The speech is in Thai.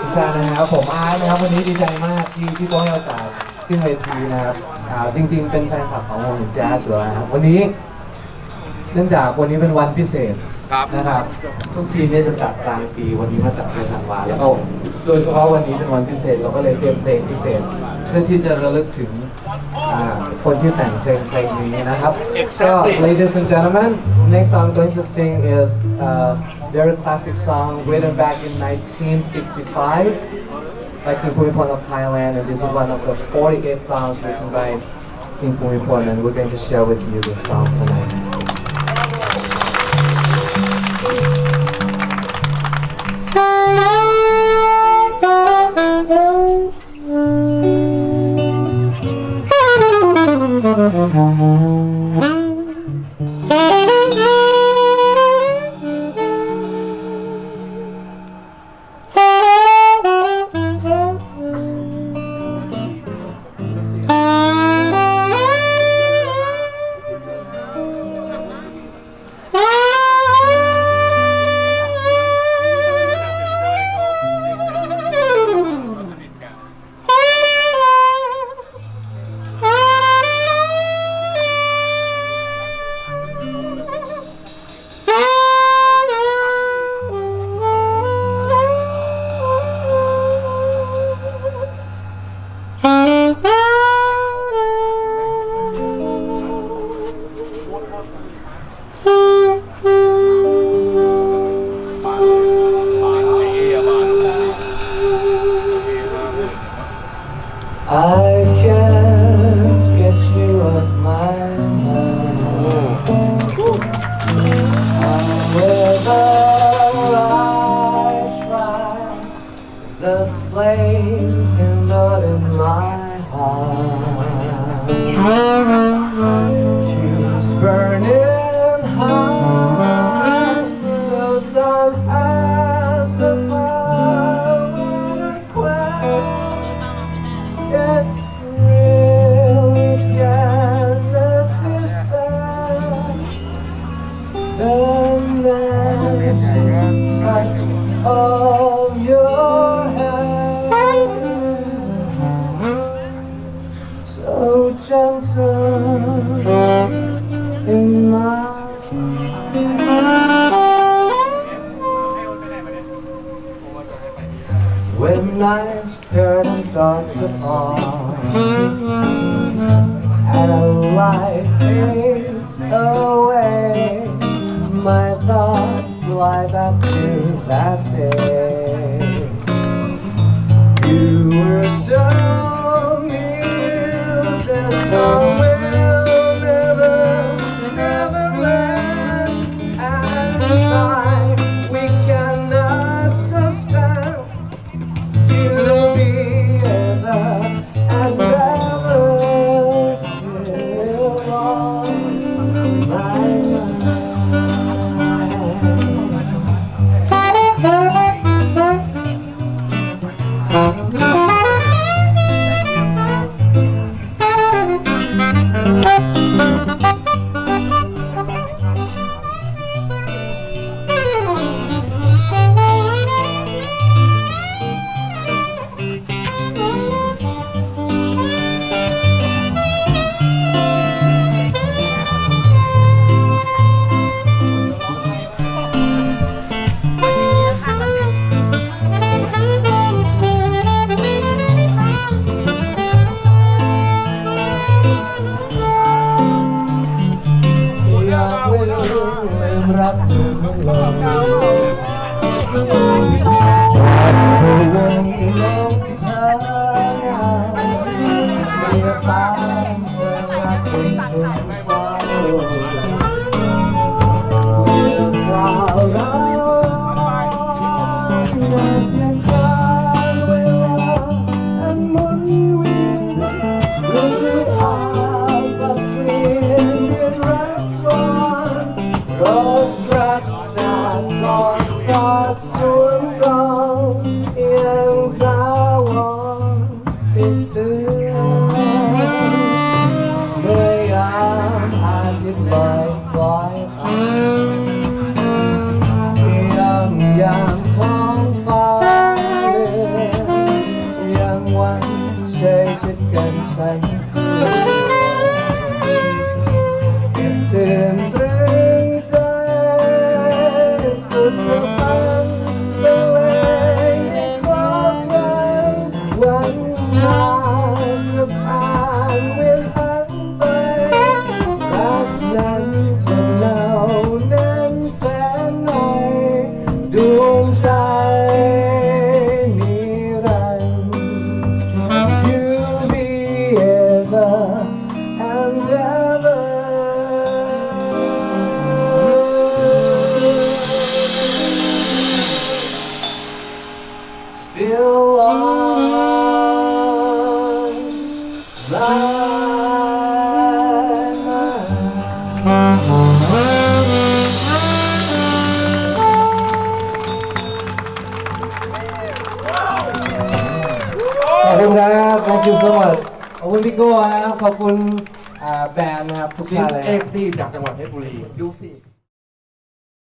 ทุกท่านนะครับผมอาร์ตนะครับวันนี้ดีใจมากที่ที่ต้องให้โอกาสขึ้นเวทีนะครับอ่าจริง ๆ เป็นแฟนคลับของวงหินเจียอยู่แล้วนะครับวันนี้ เนื่องจากวันนี้เป็นวันพิเศษครับ นะครับ ทุกทีเนี่ยจะจัดกลางปีวันนี้มาจัดเดือนธันวาแล้วก็โดยเฉพาะวันนี้เป็นวันพิเศษเราก็เลยเตรียมเพลงพิเศษ เพื่อที่จะระลึกถึงอ่าคนที่แต่งเพลงเพลงนี้นะครับก็ ladies and gentlemen next song I'm going to sing is a very classic song written back in 1965 by King Bhumipol of Thailand and this is one of the 48 songs written by King Bhumipol and we're going to share with you this song tonight When night's curtain starts to fall. And a light fades away My thoughts fly back to that day. You were so near This song ลิกรักจากหลอดสาดสวมกองเอียงาวติดตือเมื่อยามอาทิตย์ลอยลอยยามยามท้องฟ้าเลือนยังวันใชิดกันนคือ ขอบคุณครับ thank you so much ขอบคุณพี่โก้นะครับ ขอบคุณอ่าแบรนด์นะครับทุกท่านเลยเอกตีจากจังหวัดเพชรบุรี ดูสิ